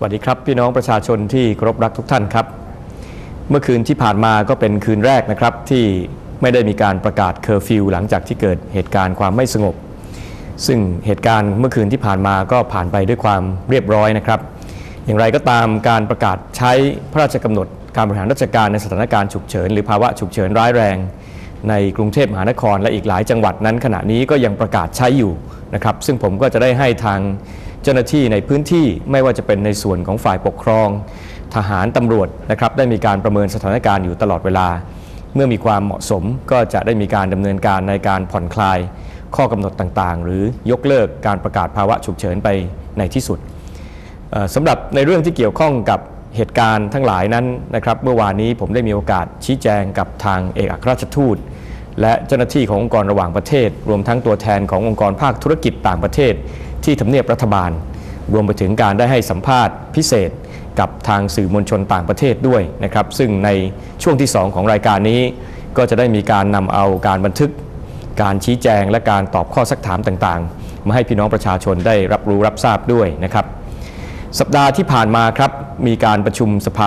สวัสดีครับ พี่น้องประชาชนที่เคารพรักทุกท่านครับ เมื่อคืนที่ผ่านมาก็เป็นคืนแรกนะครับ ที่ไม่ได้มีการประกาศเคอร์ฟิวหลังจากที่เกิดเหตุการณ์ความไม่สงบ ซึ่งเหตุการณ์เมื่อคืนที่ผ่านมาก็ผ่านไปด้วยความเรียบร้อยนะครับ อย่างไรก็ตามการประกาศใช้พระราชกำหนดการบริหารราชการในสถานการณ์ฉุกเฉินหรือภาวะฉุกเฉินร้ายแรง ในกรุงเทพมหานครและอีกหลายจังหวัดนั้น ขณะนี้ก็ยังประกาศใช้อยู่นะครับ ซึ่งผมก็จะได้ให้ทาง จ้าหน้าที่ในพื้นที่ไม่ว่าจะเป็นในส่วนของฝ่ายปกครอง ทหารตำรวจนะครับได้มีการประเมินสถานการณ์อยู่ตลอดเวลา เมื่อมีความเหมาะสมก็จะได้มีการดำเนินการในการผ่อนคลาย ข้อกำหนดต่างๆ หรือยกเลิกการประกาศภาวะฉุกเฉินไปในที่สุดสำหรับในเรื่องที่เกี่ยวข้องกับเหตุการณ์ทั้งหลายนั้นนะครับเมื่อวานนี้ผมได้มีโอกาสชี้แจงกับทางเอกอัครราชทูต และเจ้าหน้าที่ขององค์กรระหว่างประเทศ รวมทั้งตัวแทนขององค์กรภาคธุรกิจต่างประเทศ ที่ทำเนียบรัฐบาล รวมไปถึงการได้ให้สัมภาษณ์พิเศษกับทางสื่อมวลชนต่างประเทศด้วยนะครับ ซึ่งในช่วงที่ 2 ของรายการนี้ ก็จะได้มีการนำเอาการบันทึก การชี้แจงและการตอบข้อสักถามต่างๆ มาให้พี่น้องประชาชนได้รับรู้รับทราบด้วยนะครับ สัปดาห์ที่ผ่านมาครับมีการประชุมสภา